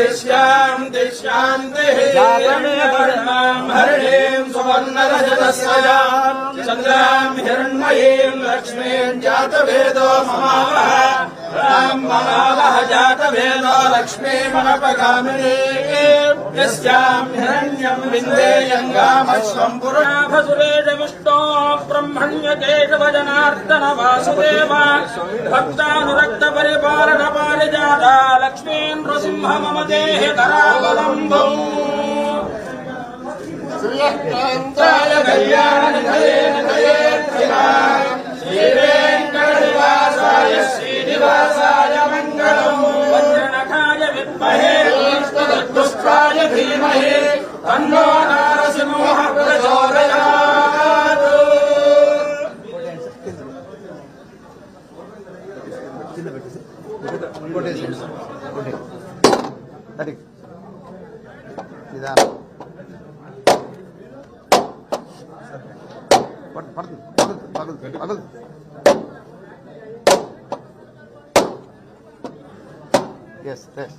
शान्तिश्याम् दिश्यान्तिः जातमेतम् हरिणीम् सुवर्णरजतस्वजाम् चन्द्राम् हिरण्मयीम् लक्ष्मीम् जातवेदो ममावः। राम् ममावः जातवेदो लक्ष्मीमनपगामिनी यस्याम् हिरण्यम् विन्देयङ्गामश्वम् पुरुणाभसुरेश బ్రహ్మణ్యకేశవజనార్దన వాసుదేవ భక్తానురక్త పరిపాలన పారిజాత లక్ష్మీ నృసింహ మమ దేహ కరావలంబం శ్రీయకాంతాయ కళ్యాణ నిధయే నిధయే శ్రీవేంకటనివాసాయ శ్రీనివాసాయ మంగళం వజ్రనఖాయ విద్మహే దుష్టాయ ధీమహే తన్న ఇంకోటి ఇంకోటి అది నిదానం పడుతుంది పడుతుంది పగులుతుంది పగులుతుంది ఎస్ ఎస్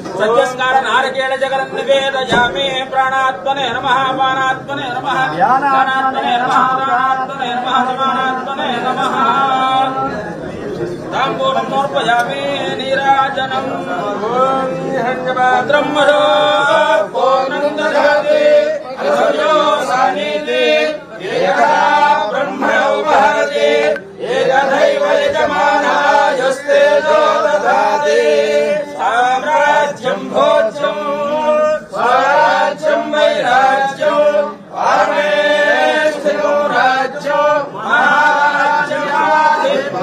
సత్యస్కార నారకేళ జగన్ నివేదయామి ప్రాణాత్మనే నమః పానాత్మనే నమః ధ్యానాత్మనే నమః ప్రాణాత్మనే నమః సమానాత్మనే నమః. తాంబూలం సమర్పయామి నీరాజనం ఏకదా బ్రహ్మ ఉపహరతి ఏకదైవ యజమానాయస్తేజో